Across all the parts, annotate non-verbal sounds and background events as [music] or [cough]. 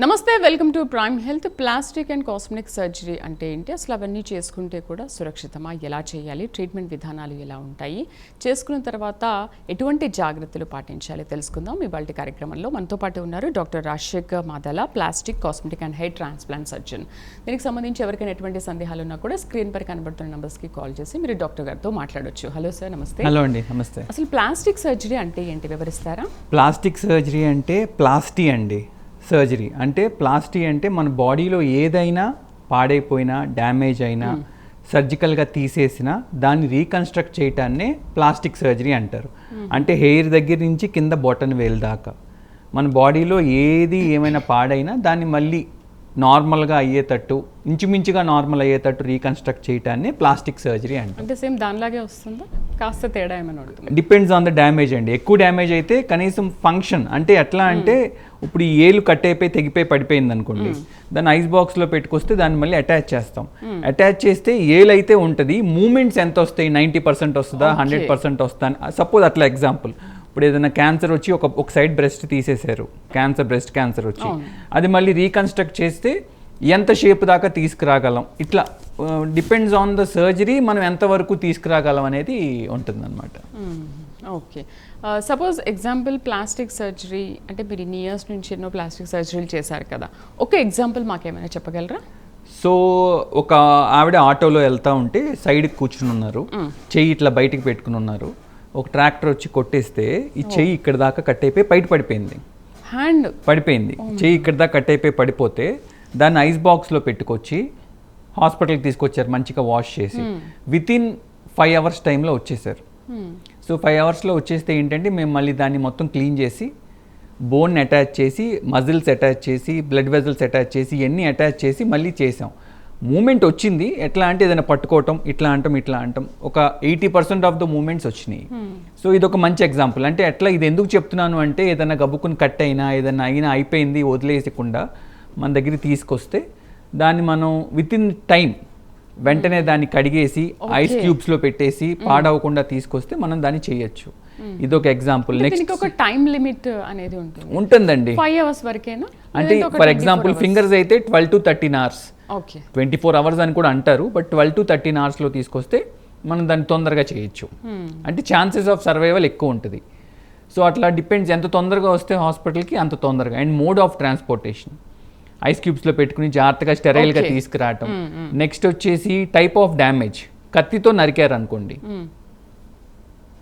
నమస్తే welcome to Prime Health. Plastic and cosmetic surgery అంటే ఏంటి? అసలు అవన్నీ చేసుకుంటే కూడా సురక్షితమా? ఎలా చేయాలి? ట్రీట్మెంట్ విధానాలు ఎలా ఉంటాయి? చేసుకున్న తర్వాత ఎటువంటి జాగ్రత్తలు పాటించాలి? తెలుసుకుందాం. ఇవాళ కార్యక్రమంలో మనతో పాటు ఉన్నారు doctor Rajasekhar Madala plastic cosmetic and hair transplant surgeon. దీనికి సంబంధించి ఎవరికైనా ఎటువంటి సందేహాలు ఉన్నా కూడా స్క్రీన్ పై కనబడుతున్న నెంబర్స్కి కాల్ చేసి మీరు డాక్టర్ గారితో మాట్లాడొచ్చు. హలో సార్ నమస్తే. హలో అండి నమస్తే. అసలు ప్లాస్టిక్ సర్జరీ అంటే ఏంటి? వివరిస్తారా? ప్లాస్టిక్ సర్జరీ అంటే ప్లాస్టీ అండి. సర్జరీ అంటే ప్లాస్టీ అంటే మన బాడీలో ఏదైనా పాడైపోయినా డ్యామేజ్ అయినా సర్జికల్గా తీసేసిన దాన్ని రీకన్స్ట్రక్ట్ చేయటాన్నే ప్లాస్టిక్ సర్జరీ అంటారు. అంటే హెయిర్ దగ్గర నుంచి కింద బొటన్ వేలు దాకా. మన బాడీలో ఏది ఏమైనా పాడైనా దాన్ని మళ్ళీ నార్మల్గా అయ్యేటట్టు ఇంచుమించుగా నార్మల్ అయ్యేటట్టు రీకన్స్ట్రక్ట్ చేయటాన్ని ప్లాస్టిక్ సర్జరీ అంటారు. అంటే సేమ్ దానిలాగే వస్తుందా? కాస్త తేడా ఏమైనా డిపెండ్స్ ఆన్ ద డ్యామేజ్ అండి. ఎక్కువ డ్యామేజ్ అయితే కనీసం ఫంక్షన్ అంటే ఎట్లా అంటే ఇప్పుడు ఈ ఏలు కట్ అయిపోయి తెగిపోయి పడిపోయింది అనుకోండి దాన్ని ఐస్ బాక్స్లో పెట్టుకొస్తే దాన్ని మళ్ళీ అటాచ్ చేస్తాం. అటాచ్ చేస్తే ఏలు అయితే ఉంటుంది మూమెంట్స్ ఎంత వస్తాయి? నైంటీ పర్సెంట్ వస్తుందా? హండ్రెడ్ పర్సెంట్ వస్తుందా? సపోజ్ అట్లా ఎగ్జాంపుల్ ఇప్పుడు ఏదైనా క్యాన్సర్ వచ్చి ఒక ఒక సైడ్ బ్రెస్ట్ తీసేశారు. క్యాన్సర్ బ్రెస్ట్ క్యాన్సర్ వచ్చి. అది మళ్ళీ రీకన్స్ట్రక్ట్ చేస్తే ఎంత షేప్ దాకా తీసుకురాగలం? ఇట్లా డిపెండ్స్ ఆన్ ద సర్జరీ మనం ఎంతవరకు తీసుకురాగలం అనేది ఉంటుందన్నమాట. Okay. Suppose example plastic surgery అంటే మీరు ఇన్ని ఇయర్స్ నుంచి ఎన్నో ప్లాస్టిక్ సర్జరీలు చేశారు కదా. ఒక ఎగ్జాంపుల్ మాకేమైనా చెప్పగలరా? సో ఒక ఆవిడ ఆటోలో వెళ్తా ఉంటే సైడ్కి కూర్చుని ఉన్నారు. చెయ్యి ఇట్లా బయటికి పెట్టుకుని ఉన్నారు. ఒక ట్రాక్టర్ వచ్చి కొట్టేస్తే ఈ చెయ్యి ఇక్కడ దాకా కట్ అయిపోయి బయట పడిపోయింది. హ్యాండ్. పడిపోయింది. చెయ్యి ఇక్కడ దాకా కట్ అయిపోయి పడిపోతే దాన్ని ఐస్ బాక్స్లో పెట్టుకొచ్చి హాస్పిటల్కి తీసుకొచ్చారు మంచిగా వాష్ చేసి. విత్ ఇన్ ఫైవ్ అవర్స్ టైంలో వచ్చేసారు. సో ఫైవ్ అవర్స్లో వచ్చేస్తే ఏంటంటే మేము మళ్ళీ దాన్ని మొత్తం క్లీన్ చేసి బోన్ అటాచ్ చేసి మజిల్స్ అటాచ్ చేసి బ్లడ్ వెజల్స్ అటాచ్ చేసి ఇవన్నీ అటాచ్ చేసి మళ్ళీ చేసాం. మూమెంట్ వచ్చింది ఎట్లా అంటే ఏదైనా పట్టుకోవటం ఇట్లా అంటాం ఇట్లా అంటాం. ఒక eighty percent of the movements వచ్చినాయి. సో ఇది ఒక మంచి ఎగ్జాంపుల్. అంటే ఎట్లా ఇది ఎందుకు చెప్తున్నాను అంటే ఏదైనా గబుక్కుని కట్ అయినా ఏదైనా అయినా అయిపోయింది వదిలేసకుండా మన దగ్గర తీసుకొస్తే దాన్ని మనం విత్ ఇన్ టైం వెంటనే దాన్ని కడిగేసి ఐస్ క్యూబ్స్లో పెట్టేసి పాడవకుండా తీసుకొస్తే మనం దాన్ని చేయొచ్చు. ఇది ఒక ఎగ్జాంపుల్ నెక్స్ట్ ఒక టైం లిమిట్ అనేది ఉంటుంది. ఉంటుందండి. ఫైవ్ అవర్స్ వరకేనా? అంటే ఫర్ ఎగ్జాంపుల్ ఫింగర్స్ అయితే twelve to thirteen hours okay twenty four hours అని కూడా అంటారు బట్ ట్వెల్వ్ టు థర్టీన్ అవర్స్లో తీసుకొస్తే మనం దాన్ని తొందరగా చేయొచ్చు. అంటే ఛాన్సెస్ ఆఫ్ సర్వైవల్ ఎక్కువ ఉంటుంది. సో అట్లా డిపెండ్స్ ఎంత తొందరగా వస్తే హాస్పిటల్కి అంత తొందరగా. And mode of transportation ice క్యూబ్స్లో పెట్టుకుని జాగ్రత్తగా స్టెరైల్గా. తీసుకురావటం. నెక్స్ట్ వచ్చేసి టైప్ ఆఫ్ డ్యామేజ్ కత్తితో నరికారు అనుకోండి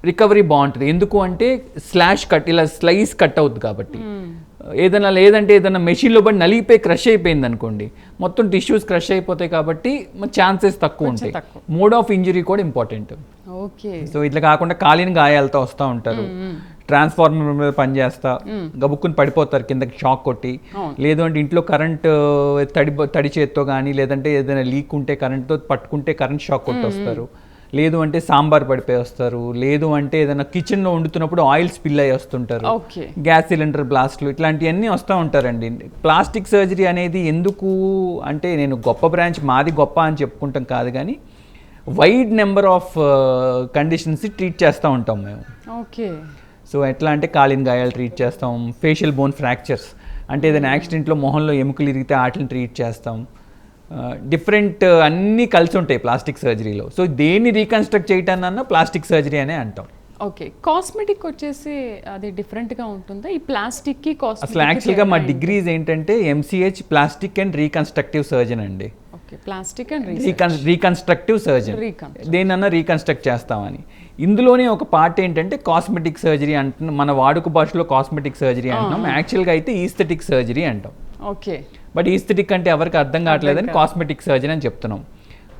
రికవరీ బాగుంటుంది. ఎందుకు అంటే స్లాష్ కట్ ఇలా స్లైస్ కట్ అవుతుంది కాబట్టి. ఏదైనా లేదంటే ఏదైనా మెషిన్లో పడి నలిగిపోయి క్రష్ అయిపోయింది అనుకోండి మొత్తం టిష్యూస్ క్రష్ అయిపోతాయి కాబట్టి ఛాన్సెస్ తక్కువ ఉంటాయి. మోడ్ ఆఫ్ ఇంజరీ కూడా ఇంపార్టెంట్. ఓకే. సో ఇట్లా కాకుండా కాలిన గాయాలతో వస్తూ ఉంటారు. ట్రాన్స్ఫార్మర్ మీద పనిచేస్తా గబుక్కుని పడిపోతారు కిందకి షాక్ కొట్టి. అవును. లేదు అంటే ఇంట్లో కరెంట్ తడి తడి చేత్తో కానీ లేదంటే ఏదైనా లీక్ ఉంటే కరెంట్తో పట్టుకుంటే కరెంట్ షాక్ కొట్టి వస్తారు లేదు అంటే సాంబార్ పడిపోయి వస్తారు లేదు అంటే ఏదైనా కిచెన్లో వండుతున్నప్పుడు ఆయిల్ స్పిల్ అయ్యి వస్తుంటారు. ఓకే గ్యాస్ సిలిండర్ బ్లాస్ట్లు ఇట్లాంటివన్నీ వస్తూ ఉంటారండి. ప్లాస్టిక్ సర్జరీ అనేది ఎందుకు అంటే నేను గొప్ప బ్రాంచ్ మాది గొప్ప అని చెప్పుకుంటాం కాదు కానీ wide number of conditions treat చేస్తూ ఉంటాం మేము. ఓకే సో ఎట్లా అంటే కాలిన గాయాలు ట్రీట్ చేస్తాం ఫేషియల్ బోన్ ఫ్రాక్చర్స్ అంటే ఏదైనా యాక్సిడెంట్లో మొహంలో ఎముకలు ఇరిగితే వాటిని ట్రీట్ చేస్తాం. డిఫరెంట్ అన్నీ కలిసి ఉంటాయి ప్లాస్టిక్ సర్జరీలో. సో దేన్ని రీకన్స్ట్రక్ట్ చేయటానన్నా ప్లాస్టిక్ సర్జరీ అనే అంటాం. ఓకే. కాస్మెటిక్ వచ్చేసి అది డిఫరెంట్గా ఉంటుందా? ఈ ప్లాస్టిక్కి అసలు యాక్చువల్గా మా డిగ్రీస్ ఏంటంటే MCH plastic and reconstructive surgeon అండి. Okay. Plastic and recon reconstructive surgeon. దేనన్నా reconstruct చేస్తామని. ఇందులోనే ఒక పార్ట్ ఏంటంటే కాస్మెటిక్ సర్జరీ అంటున్నాం. మన వాడుక భాషలో కాస్మెటిక్ సర్జరీ అంటున్నాం. యాక్చువల్గా అయితే ఈస్థెటిక్ సర్జరీ అంటాం. ఓకే. బట్ ఈస్థెటిక్ అంటే ఎవరికి అర్థం కావట్లేదని కాస్మెటిక్ సర్జరీ అని చెప్తున్నాం.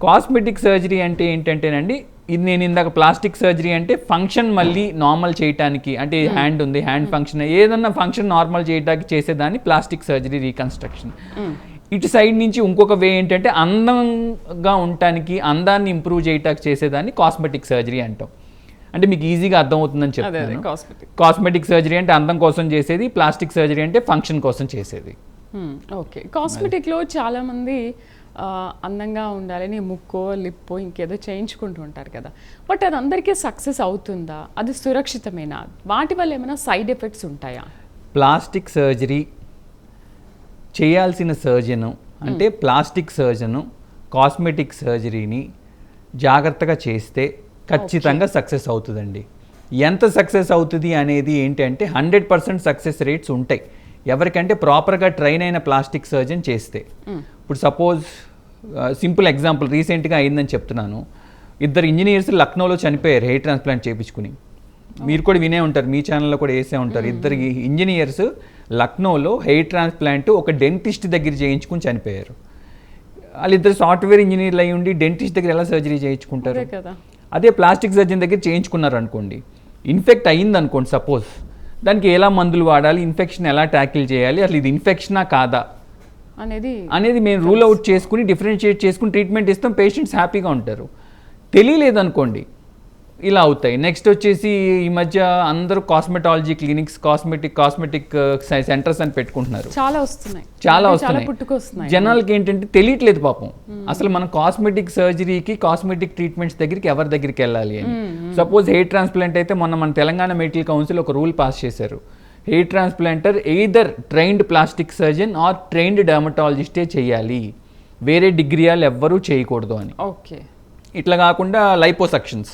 కాస్మెటిక్ సర్జరీ అంటే ఏంటంటేనండి ఇది నేను ఇందాక ప్లాస్టిక్ సర్జరీ అంటే ఫంక్షన్ మళ్ళీ నార్మల్ చేయడానికి అంటే హ్యాండ్ ఉంది హ్యాండ్ ఫంక్షన్ ఏదన్నా ఫంక్షన్ నార్మల్ చేయడానికి చేసేదాన్ని ప్లాస్టిక్ సర్జరీ రీకన్స్ట్రక్షన్ ఇటు సైడ్ నుంచి ఇంకొక వే ఏంటంటే అందంగా ఉండటానికి అందాన్ని ఇంప్రూవ్ చేయటానికి చేసేదాన్ని కాస్మెటిక్ సర్జరీ అంటాం. అంటే మీకు ఈజీగా అర్థమవుతుందని కాస్మెటిక్ కాస్మెటిక్ సర్జరీ అంటే అందం కోసం చేసేది ప్లాస్టిక్ సర్జరీ అంటే ఫంక్షన్ కోసం చేసేది. ఓకే కాస్మెటిక్లో చాలా మంది ఆ, అందంగా ఉండాలని ముక్కో లిప్పో ఇంకేదో చేయించుకుంటూ ఉంటారు కదా. బట్ అది అందరికీ సక్సెస్ అవుతుందా? అది సురక్షితమేనా? వాటి వల్ల ఏమైనా సైడ్ ఎఫెక్ట్స్ ఉంటాయా? ప్లాస్టిక్ సర్జరీ చేయాల్సిన సర్జను అంటే ప్లాస్టిక్ సర్జను కాస్మెటిక్ సర్జరీని జాగ్రత్తగా చేస్తే ఖచ్చితంగా సక్సెస్ అవుతుందండి. ఎంత సక్సెస్ అవుతుంది అనేది ఏంటంటే హండ్రెడ్ పర్సెంట్ సక్సెస్ రేట్స్ ఉంటాయి. ఎవరికంటే ప్రాపర్గా ట్రైన్ అయిన ప్లాస్టిక్ సర్జన్ చేస్తే. ఇప్పుడు సపోజ్ సింపుల్ ఎగ్జాంపుల్ రీసెంట్గా అయిందని చెప్తున్నాను. ఇద్దరు ఇంజనీర్స్ లక్నోలో చనిపోయారు హెయిర్ ట్రాన్స్ప్లాంట్ చేయించుకుని మీరు కూడా వినే ఉంటారు మీ ఛానల్లో కూడా వేసే ఉంటారు. ఇద్దరు ఇంజనీర్స్ లక్నోలో హెయిర్ ట్రాన్స్ప్లాంట్ ఒక డెంటిస్ట్ దగ్గర చేయించుకుని చనిపోయారు. వాళ్ళిద్దరు సాఫ్ట్వేర్ ఇంజనీర్లు అయి ఉండి డెంటిస్ట్ దగ్గర ఎలా సర్జరీ చేయించుకుంటారు? అదే ప్లాస్టిక్ సర్జన్ దగ్గర చేయించుకున్నారు అనుకోండి ఇన్ఫెక్ట్ అయ్యింది అనుకోండి సపోజ్. దానికి ఎలా మందులు వాడాలి ఇన్ఫెక్షన్ ఎలా ట్యాకిల్ చేయాలి అసలు ఇది ఇన్ఫెక్షనా కాదా? అనేది అనేది మేము రూల్ అవుట్ చేసుకుని డిఫరెన్షియేట్ చేసుకుని ట్రీట్మెంట్ ఇస్తాం పేషెంట్స్ హ్యాపీగా ఉంటారు. తెలియలేదు అనుకోండి ఇలా అవుతాయి. నెక్స్ట్ వచ్చేసి ఈ మధ్య అందరూ cosmetology clinics cosmetic cosmetic centres అని పెట్టుకుంటున్నారు. చాలా వస్తున్నాయి. చాలా వస్తున్నాయి. జనాలకి ఏంటంటే తెలియట్లేదు పాపం. అసలు మనం కాస్మెటిక్ సర్జరీకి కాస్మెటిక్ ట్రీట్మెంట్స్ దగ్గరికి ఎవరి దగ్గరికి వెళ్ళాలి అని. సపోజ్ హెయిర్ ట్రాన్స్ప్లాంట్ అయితే మొన్న మన తెలంగాణ మెడికల్ కౌన్సిల్ ఒక రూల్ పాస్ చేశారు. Hair transplanter either trained plastic surgeon or trained డర్మటాలజిస్టే చేయాలి. వేరే డిగ్రీ వాళ్ళు ఎవ్వరూ చేయకూడదు అని. ఓకే. ఇట్లా కాకుండా లైపోసక్షన్స్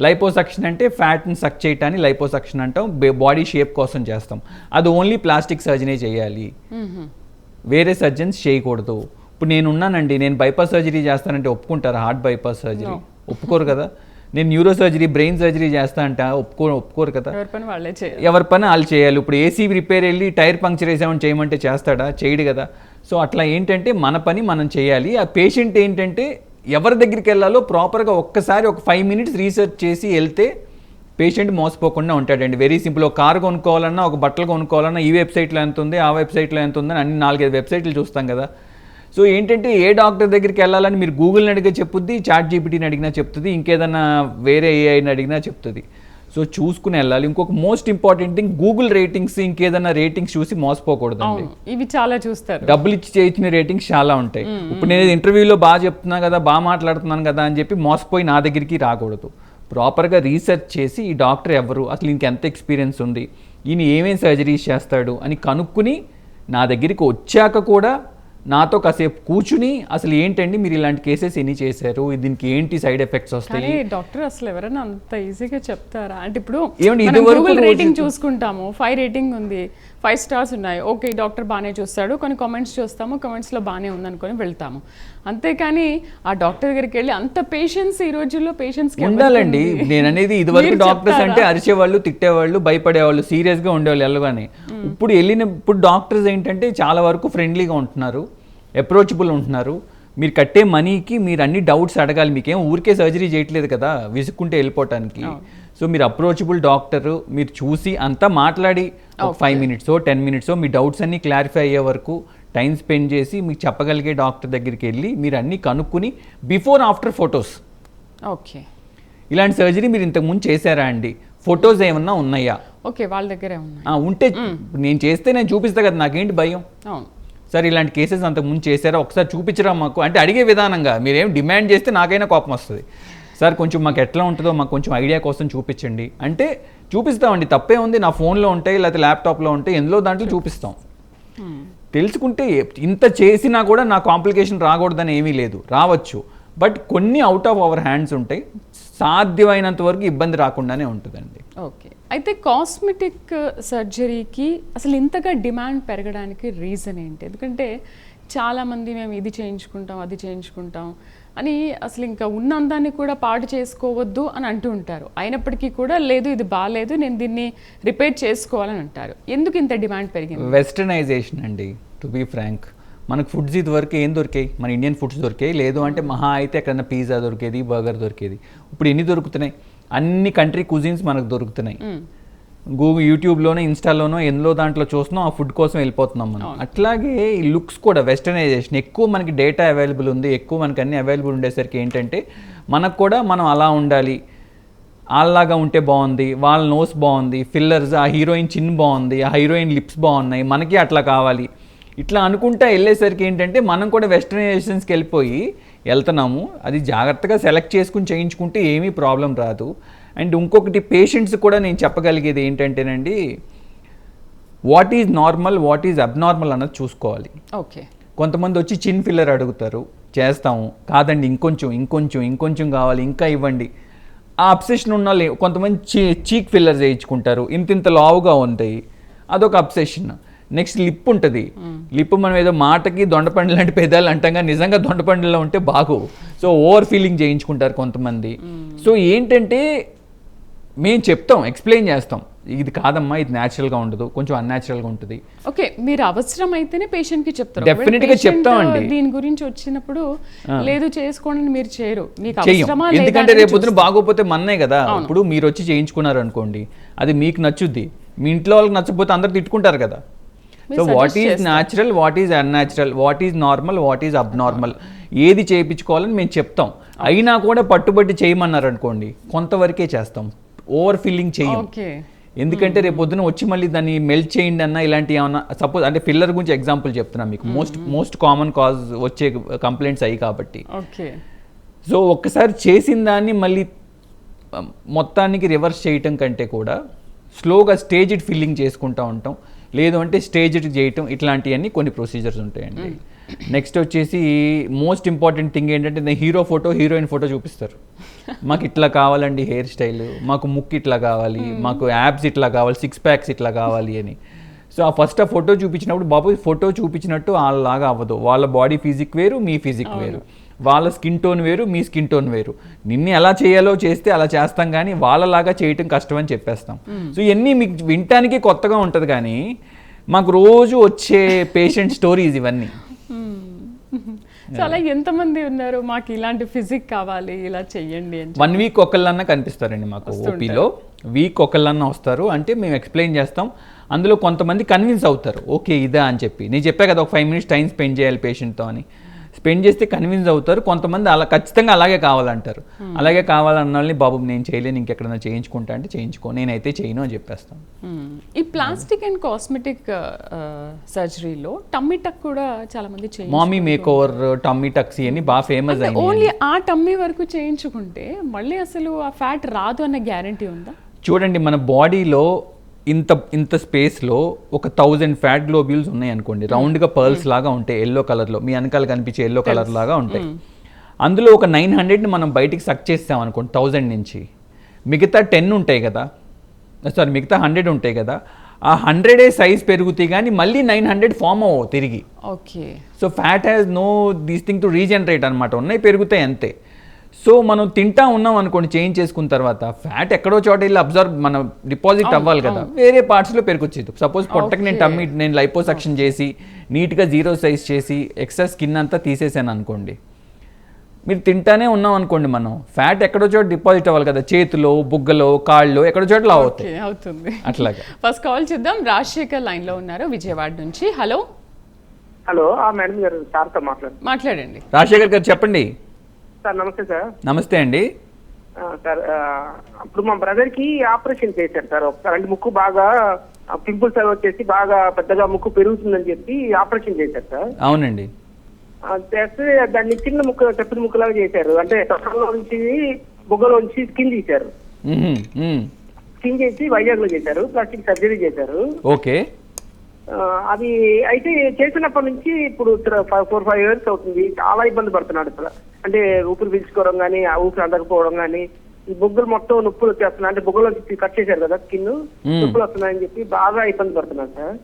లైపోసక్షన్ అంటే ఫ్యాట్ని సక్ చేయటాన్ని లైపోసక్షన్ అంటాం. బాడీ షేప్ కోసం చేస్తాం. అది ఓన్లీ ప్లాస్టిక్ సర్జనే చేయాలి. వేరే సర్జన్స్ చేయకూడదు. ఇప్పుడు నేను ఉన్నానండి నేను బైపాస్ సర్జరీ చేస్తానంటే ఒప్పుకుంటారా? Heart bypass surgery? ఒప్పుకోరు కదా. నేను న్యూరో సర్జరీ బ్రెయిన్ సర్జరీ చేస్తా అంటే ఒప్పుకో ఒప్పుకోరు కదా. ఎవరి పని వాళ్ళు చేయాలి. ఇప్పుడు ఏసీ రిపేర్ వెళ్ళి టైర్ పంక్చర్ వేసామని చేయమంటే చేస్తాడా? చేయడు కదా. సో అట్లా ఏంటంటే మన పని మనం చేయాలి. ఆ పేషెంట్ ఏంటంటే ఎవరి దగ్గరికి వెళ్ళాలో ప్రాపర్గా ఒక్కసారి ఒక ఫైవ్ మినిట్స్ రీసెర్చ్ చేసి వెళ్తే పేషెంట్ మోసపోకుండా ఉంటాడండి. వెరీ సింపుల్ ఒక కారు కొనుక్కోవాలన్నా ఒక బట్టలు కొనుక్కోవాలన్నా ఈ వెబ్సైట్లో ఎంత ఉంది ఆ వెబ్సైట్లో ఎంత ఉందని అని అన్ని నాలుగైదు వెబ్సైట్లు చూస్తాం కదా. సో ఏంటంటే ఏ డాక్టర్ దగ్గరికి వెళ్ళాలని మీరు గూగుల్ని అడిగినా చెప్పుద్ది చాట్ జీపీటీని అడిగినా చెప్తుంది ఇంకేదన్నా వేరే ఏఐని అడిగినా చెప్తుంది. సో చూసుకుని వెళ్ళాలి. ఇంకొక most important thing Google ratings ఇంకేదన్నా రేటింగ్స్ చూసి మోసపోకూడదండి. అవును ఇవి చాలా చూస్తారు. డబ్బులు ఇచ్చి చేయించిన రేటింగ్స్ చాలా ఉంటాయి. ఇప్పుడు నేను ఇంటర్వ్యూలో బాగా చెప్తున్నా కదా బాగా మాట్లాడుతున్నాను కదా అని చెప్పి మోసపోయి నా దగ్గరికి రాకూడదు. ప్రాపర్గా రీసెర్చ్ చేసి ఈ డాక్టర్ ఎవరు? అసలు ఇంక ఎంత ఎక్స్పీరియన్స్ ఉంది? ఈయన ఏమేమి సర్జరీస్ చేస్తాడు? అని కనుక్కుని నా దగ్గరికి వచ్చాక కూడా నాతో కాసేపు కూర్చుని అసలు ఏంటండి మీరు ఇలాంటి కేసెస్ ఎన్ని చేశారు? దీనికి ఏంటి సైడ్ ఎఫెక్ట్స్ వస్తాయి? డాక్టర్ అసలు ఎవరైనా అంత ఈజీగా చెప్తారా? అంటే ఇప్పుడు రేటింగ్ చూసుకుంటాము. ఫైవ్ రేటింగ్ ఉంది. ఫైవ్ స్టార్స్ ఉన్నాయి. ఓకే డాక్టర్ బాగానే చూస్తాడు. కొన్ని కామెంట్స్ చూస్తాము comments లో బాగానే ఉంది అనుకొని వెళ్తాము. అంతేకాని ఆ డాక్టర్ దగ్గరికి వెళ్ళి అంత పేషెన్స్ ఈ రోజుల్లో పేషెన్స్ ఉండాలండి. నేను అనేది ఇదివరకు డాక్టర్స్ అంటే అరిచేవాళ్ళు తిట్టేవాళ్ళు భయపడేవాళ్ళు సీరియస్గా ఉండేవాళ్ళు వెళ్ళగానే ఇప్పుడు వెళ్ళిన ఇప్పుడు డాక్టర్స్ ఏంటంటే చాలా వరకు ఫ్రెండ్లీగా ఉంటున్నారు అప్రోచబుల్ ఉంటున్నారు. మీరు కట్టే మనీకి మీరు అన్ని డౌట్స్ అడగాలి. మీకేం ఊరికే సర్జరీ చేయట్లేదు కదా విసుక్కుంటే వెళ్ళిపోవటానికి. సో మీరు అప్రోచబుల్ డాక్టర్ మీరు చూసి అంతా మాట్లాడి ఒక ఫైవ్ మినిట్స్ టెన్ మినిట్స్ మీ డౌట్స్ అన్ని క్లారిఫై అయ్యే వరకు టైం స్పెండ్ చేసి మీకు చెప్పగలిగే డాక్టర్ దగ్గరికి వెళ్ళి మీరు అన్ని కనుక్కుని బిఫోర్ ఆఫ్టర్ ఫొటోస్ ఓకే. ఇలాంటి సర్జరీ మీరు ఇంతకు ముందు చేశారా అండి? ఫొటోస్ ఏమన్నా ఉన్నాయా? ఓకే వాళ్ళ దగ్గరే ఉన్నాయి. ఉంటే నేను చేస్తే నేను చూపిస్తా కదా నాకేంటి భయం? అవును. సార్ ఇలాంటి కేసెస్ అంతకు ముందు చేశారా? ఒకసారి చూపించరా మాకు? అంటే అడిగే విధానంగా మీరేం డిమాండ్ చేస్తే నాకైనా కోపం వస్తుంది. సార్ కొంచెం మాకు ఎట్లా ఉంటుందో మాకు కొంచెం ఐడియా కోసం చూపించండి. అంటే చూపిస్తామండి. తప్పే ఉంది. నా ఫోన్లో ఉంటాయి లేకపోతే ల్యాప్టాప్లో ఉంటాయి. ఎందులో దాంట్లో చూపిస్తాం. తెలుసుకుంటే ఇంత చేసినా కూడా నా కాంప్లికేషన్ రాకూడదని ఏమీ లేదు. రావచ్చు. బట్ కొన్ని అవుట్ ఆఫ్ అవర్ హ్యాండ్స్ ఉంటాయి. సాధ్యమైనంత వరకు ఇబ్బంది రాకుండానే ఉంటుందండి. ఓకే. అయితే కాస్మెటిక్ సర్జరీకి అసలు ఇంతగా డిమాండ్ పెరగడానికి రీజన్ ఏంటి? ఎందుకంటే చాలామంది మేము ఇది చేయించుకుంటాం అది చేయించుకుంటాం. అని అసలు ఇంకా ఉన్న అందాన్ని కూడా పాడు చేసుకోవద్దు అని అంటూ ఉంటారు. అయినప్పటికీ కూడా లేదు ఇది బాగాలేదు నేను దీన్ని రిపేర్ చేసుకోవాలని అంటారు. ఎందుకు ఇంత డిమాండ్ పెరిగింది? వెస్టర్నైజేషన్ అండి టు బీ ఫ్రాంక్ మనకు ఫుడ్స్ ఇది వరకు ఏం దొరికాయి? మన ఇండియన్ ఫుడ్స్ దొరికాయి? లేదు అంటే మహా అయితే ఎక్కడన్నా పిజ్జా దొరికేది బర్గర్ దొరికేది. ఇప్పుడు ఎన్ని దొరుకుతున్నాయి? అన్ని కంట్రీ కుజిన్స్ మనకు దొరుకుతున్నాయి. గూగుల్ యూట్యూబ్లోనో ఇన్స్టాలోనో ఎందులో దాంట్లో చూస్తున్నాం ఆ ఫుడ్ కోసం వెళ్ళిపోతున్నాం మనం. అట్లాగే ఈ లుక్స్ కూడా వెస్టర్నైజేషన్. ఎక్కువ మనకి డేటా అవైలబుల్ ఉంది ఎక్కువ మనకి అన్ని అవైలబుల్ ఉండేసరికి ఏంటంటే మనకు కూడా మనం అలా ఉండాలి. వాళ్ళలాగా ఉంటే బాగుంది వాళ్ళ నోస్ బాగుంది ఫిల్లర్స్ ఆ హీరోయిన్ చిన్ బాగుంది ఆ హీరోయిన్ లిప్స్ బాగున్నాయి మనకి అట్లా కావాలి. ఇట్లా అనుకుంటా వెళ్ళేసరికి ఏంటంటే మనం కూడా వెస్టర్నైజేషన్స్కి వెళ్ళిపోయి వెళ్తున్నాము. అది జాగ్రత్తగా సెలెక్ట్ చేసుకుని చేయించుకుంటే ఏమీ ప్రాబ్లం రాదు. అండ్ ఇంకొకటి పేషెంట్స్ కూడా నేను చెప్పగలిగేది ఏంటంటేనండి what is normal what is abnormal అన్నది చూసుకోవాలి. ఓకే. కొంతమంది వచ్చి చిన్ ఫిల్లర్ అడుగుతారు చేస్తాము కాదండి ఇంకొంచెం ఇంకొంచెం ఇంకొంచెం కావాలి ఇంకా ఇవ్వండి. ఆ అబ్సెషన్ ఉన్న కొంతమంది చీ చీక్ ఫిల్లర్ చేయించుకుంటారు ఇంత ఇంత లావుగా ఉంటాయి అదొక అబ్సెషన్ నెక్స్ట్ లిప్ ఉంటుంది. లిప్ మనం ఏదో మాటకి దొండపండు లాంటి పెదాలు అంటాం కానీ నిజంగా దొండపండులో ఉంటే బాగు సో ఓవర్ ఫీలింగ్ చేయించుకుంటారు కొంతమంది. సో ఏంటంటే మేము చెప్తాం ఎక్స్ప్లెయిన్ చేస్తాం. ఇది కాదమ్మా ఇది న్యాచురల్గా ఉండదు కొంచెం అన్యాచురల్గా ఉంటుంది. ఓకే మీరు అవసరం అయితేనే పేషెంట్కి చెప్తారు Definitely ఒకవేళ గా patient, చెప్తామండి. దీని గురించి వచ్చినప్పుడు లేదు చేసుకోండి మీరు చేయరు. మీకు అవసరమా ఎందుకంటే రేపు పొద్దున బాగోపోతే మన్నే కదా. ఇప్పుడు మీరు వచ్చి చేయించుకున్నారు అనుకోండి అది మీకు నచ్చుద్ది. మీ ఇంట్లో వాళ్ళకి నచ్చకపోతే అందరు తిట్టుకుంటారు కదా. So what is natural what is unnatural what is normal what is abnormal ఏది చేయించుకోవాలని మేము చెప్తాం. అయినా కూడా పట్టుబట్టి చేయమన్నారు అనుకోండి కొంతవరకే చేస్తాం. ఓవర్ ఫీలింగ్ చేయం ఎందుకంటే రేపు పొద్దున వచ్చి మళ్ళీ దాన్ని మెల్ట్ చేయండి అన్న ఇలాంటి ఏమన్నా సపోజ్ అంటే ఫిల్లర్ గురించి ఎగ్జాంపుల్ చెప్తున్నా మీకు. మోస్ట్ మోస్ట్ కామన్ కాజ్ వచ్చే కంప్లైంట్స్ అయ్యి కాబట్టి. సో ఒక్కసారి చేసిన దాన్ని మళ్ళీ మొత్తానికి రివర్స్ చేయటం కంటే కూడా స్లోగా స్టేజ్డ్ ఫిల్లింగ్ చేసుకుంటూ ఉంటాం. లేదు అంటే స్టేజ్డ్ చేయటం ఇట్లాంటివన్నీ కొన్ని ప్రొసీజర్స్ ఉంటాయండి. నెక్స్ట్ వచ్చేసి మోస్ట్ ఇంపార్టెంట్ థింగ్ ఏంటంటే నేను హీరో ఫోటో హీరోయిన్ ఫోటో చూపిస్తారు. మాకు ఇట్లా కావాలండి హెయిర్ స్టైల్ మాకు ముక్కు ఇట్లా కావాలి. మాకు యాబ్స్ ఇట్లా కావాలి. సిక్స్ ప్యాక్స్ ఇట్లా కావాలి అని. సో ఆ ఫస్ట్ ఆ ఫోటో చూపించినప్పుడు బాబు ఫోటో చూపించినట్టు వాళ్ళలాగా అవ్వదు. వాళ్ళ బాడీ ఫిజిక్ వేరు మీ ఫిజిక్ వేరు. వాళ్ళ స్కిన్ టోన్ వేరు మీ స్కిన్ టోన్ వేరు. నిన్ను ఎలా చేయాలో చేస్తే అలా చేస్తాం కానీ వాళ్ళలాగా చేయటం కష్టం అని చెప్పేస్తాం. సో ఇవన్నీ మీకు వినటానికి కొత్తగా ఉంటుంది కానీ మాకు రోజు వచ్చే పేషెంట్ స్టోరీస్ ఇవన్నీ. సో అలా ఎంతమంది ఉన్నారు? మాకు ఇలాంటి ఫిజిక్ కావాలి ఇలా చెయ్యండి అని వన్ వీక్ ఒకళ్ళన్నా కనిపిస్తారండి మాకు ఓపీలో వీక్ ఒకళ్ళన్నా వస్తారు. అంటే మేము ఎక్స్ప్లెయిన్ చేస్తాం. అందులో కొంతమంది కన్విన్స్ అవుతారు. ఓకే ఇదా అని చెప్పి. నేను చెప్పా కదా ఒక ఫైవ్ మినిట్స్ టైం స్పెండ్ చేయాలి పేషెంట్తో అని. స్పెండ్ చేస్తే కన్విన్స్ అవుతారు. కొంతమంది అలా ఖచ్చితంగా అలాగే కావాలంటారు. అలాగే కావాలన్న వాళ్ళని బాబు నేను చేయలేను ఇంకెక్కడైనా చేయించుకుంటా అంటే చేయించుకో నేనైతే చేయను అని చెప్పేస్తాను. ఈ ప్లాస్టిక్ అండ్ కాస్మెటిక్ సర్జరీలో టమ్మీ టక్ కూడా చాలా మంది మామీ మేక్ ఓవర్ టమ్మీ టక్సీ అని బాగా ఫేమస్ అయింది ఓన్లీ ఆ టమ్మీ వరకు చేయించుకుంటే మళ్ళీ అసలు ఆ ఫ్యాట్ రాదు అన్న గ్యారంటీ ఉందా? చూడండి మన బాడీలో ఇంత ఇంత స్పేస్లో ఒక థౌజండ్ ఫ్యాట్ గ్లోబ్యూల్స్ ఉన్నాయి అనుకోండి. రౌండ్గా పర్ల్స్ లాగా ఉంటాయి. ఎల్లో కలర్లో. మీ వెనకాల కనిపించే ఎల్లో కలర్ లాగా ఉంటాయి. అందులో ఒక నైన్ హండ్రెడ్ని మనం బయటికి సక్ చేస్తాం అనుకోండి థౌజండ్ నుంచి. మిగతా టెన్ ఉంటాయి కదా. సారీ మిగతా హండ్రెడ్ ఉంటాయి కదా. ఆ హండ్రెడే సైజ్ పెరుగుతాయి కానీ మళ్ళీ నైన్ హండ్రెడ్ ఫామ్ అవ్వవు తిరిగి. Okay. So fat has no these thing to regenerate అనమాట ఉన్నాయి పెరుగుతాయి అంతే. సో మనం తింటా ఉన్నాం అనుకోండి చేంజ్ చేసుకున్న తర్వాత ఫ్యాట్ ఎక్కడో చోట వెళ్ళి అబ్జర్వ్ మన డిపాజిట్ అవ్వాలి కదా. వేరే పార్ట్స్లో పెరుగుచ్చేది. సపోజ్ పొట్టకి నేను టమ్మీ నేను లైపోసక్షన్ చేసి నీట్గా జీరో సైజ్ చేసి ఎక్స్ట్రా స్కిన్ అంతా తీసేసాను అనుకోండి. మీరు తింటానే ఉన్నాం అనుకోండి మనం. ఫ్యాట్ ఎక్కడో చోట డిపాజిట్ అవ్వాలి కదా. చేతిలో బుగ్గలో కాళ్ళు ఎక్కడో చోట అవుతాయి. అవుతుంది. అట్లాగా. ఫస్ట్ కాల్ చేద్దాం. రాజశేఖర్ లైన్లో ఉన్నారు విజయవాడ నుంచి. హలో హలో ఆ మేడం గారు సార్తో మాట్లాడు మాట్లాడండి. రాజశేఖర్ గారు చెప్పండి. సార్ నమస్తే సార్. నమస్తే అండి. సార్ అప్పుడు మా బ్రదర్కి ఆపరేషన్ చేశారు సార్. ఒకసారి అంటే ముక్కు బాగా పింపుల్స్ అవి వచ్చేసి బాగా పెద్దగా ముక్కు పెరుగుతుందని చెప్పి ఆపరేషన్ చేశారు సార్. అవునండి. చేస్తే దాన్ని చిన్న ముక్క చెప్పిన ముక్కలాగా చేశారు. అంటే నుంచి బుగ్గలో నుంచి స్కిన్ తీశారు. స్కిన్ చేసి వైజాగ్లో చేశారు ప్లాస్టిక్ సర్జరీ చేశారు. ఓకే. అది అయితే చేసినప్పటి నుంచి ఇప్పుడు ఫోర్ ఫైవ్ ఇయర్స్ అవుతుంది. చాలా ఇబ్బంది పడుతున్నాడు ఇప్పుడు అంటే ఊపిరి పీల్చుకోవడం కానీ ఆ ఊపిరి అందకపోవడం కానీ ఈ బొగ్గులు మొత్తం నొప్పులు వచ్చేస్తున్నాయి. అంటే బొగ్గులో కట్ చేశారు కదా స్కిన్. నొప్పులు వస్తున్నాయని చెప్పి బాగా ఇబ్బంది పడుతున్నాడు సార్.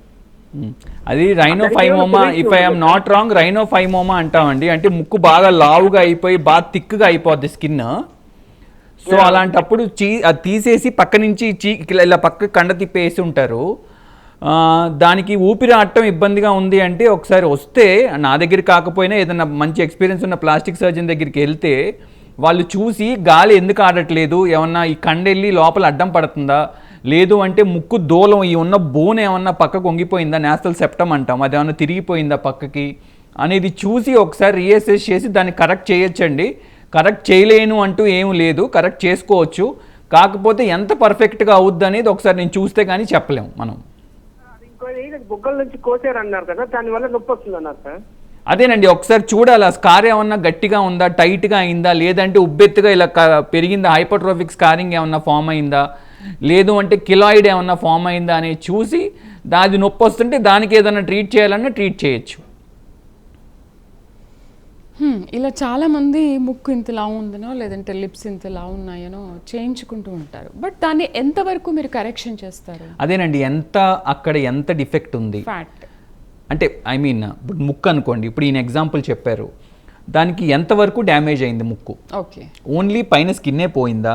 అది rhinophymoma if I'm not wrong rhinophymoma అంటామండి. అంటే ముక్కు బాగా లావుగా అయిపోయి బాగా థిక్గా అయిపోద్ది స్కిన్. సో అలాంటప్పుడు చీ అది తీసేసి పక్క నుంచి చీ ఇలా పక్క కండ తిప్పేసి ఉంటారు. దానికి ఊపిరి ఆడటం ఇబ్బందిగా ఉంది అంటే ఒకసారి వస్తే నా దగ్గర కాకపోయినా ఏదైనా మంచి ఎక్స్పీరియన్స్ ఉన్న ప్లాస్టిక్ సర్జన్ దగ్గరికి వెళ్తే వాళ్ళు చూసి గాలి ఎందుకు ఆడట్లేదు? ఏమన్నా ఈ కండెళ్ళి లోపల అడ్డం పడుతుందా? లేదు అంటే ముక్కు దూలం ఈ ఉన్న బోన్ ఏమన్నా పక్కకు వంగిపోయిందా? నేస్తల్ సెప్టమ్ అంటాం. అది ఏమన్నా తిరిగిపోయిందా పక్కకి? అనేది చూసి ఒకసారి రీఅసెస్ చేసి దాన్ని కరెక్ట్ చేయొచ్చండి. కరెక్ట్ చేయలేను అంటూ ఏం లేదు. కరెక్ట్ చేసుకోవచ్చు. కాకపోతే ఎంత పర్ఫెక్ట్గా అవుద్ది అనేది ఒకసారి నేను చూస్తే కానీ చెప్పలేము మనం. బుగ్గల నుంచి కోసారన్నారు కదా దాని వల్ల నొప్పి వస్తుంది అన్నారు సార్. అదేనండి ఒకసారి చూడాలి ఆ స్కార్ ఏమన్నా గట్టిగా ఉందా టైట్గా అయిందా లేదంటే ఉబ్బెత్తుగా ఇలా పెరిగిందా హైపోట్రోఫిక్ స్కారింగ్ ఏమన్నా ఫామ్ అయిందా లేదు అంటే కిలాయిడ్ ఏమన్నా ఫామ్ అయిందా అని చూసి దాది నొప్పి వస్తుంటే దానికి ఏదైనా ట్రీట్ చేయాలన్నా ట్రీట్ చేయొచ్చు. ఇలా చాలా మంది ముక్కు ఇంత లావు ఉందనో లేదంటే లిప్స్ ఇంత లావు ఉన్నాయనో చేయించుకుంటూ ఉంటారు. బట్ దాన్ని ఎంతవరకు మీరు కరెక్షన్ చేస్తారు? అదేనండి ఎంత అక్కడ ఎంత డిఫెక్ట్ ఉంది? ఫ్యాట్ అంటే ఐ మీన్ ఇప్పుడు ముక్కు అనుకోండి ఇప్పుడు ఈయన ఎగ్జాంపుల్ చెప్పారు. దానికి ఎంతవరకు డ్యామేజ్ అయింది ముక్కు? ఓకే. ఓన్లీ పైన స్కిన్నే పోయిందా?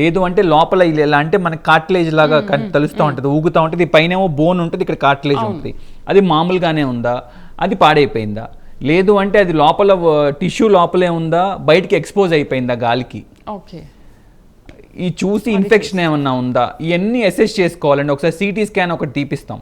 లేదు అంటే లోపల ఇలా అంటే మనకి కార్టిలేజ్ లాగా తెలుస్తూ ఉంటుంది ఊగుతూ ఉంటుంది పైన ఏమో బోన్ ఉంటుంది ఇక్కడ కార్టిలేజ్ ఉంటుంది. అది మామూలుగానే ఉందా? అది పాడైపోయిందా? లేదు అంటే అది లోపల టిష్యూ లోపలే ఉందా? బయటికి ఎక్స్పోజ్ అయిపోయిందా గాలికి? ఓకే. ఈ చూసి ఇన్ఫెక్షన్ ఏమన్నా ఉందా? ఇవన్నీ అసెస్ చేసుకోవాలండి. ఒకసారి సిటీ స్కాన్ ఒకటి తీపిస్తాం.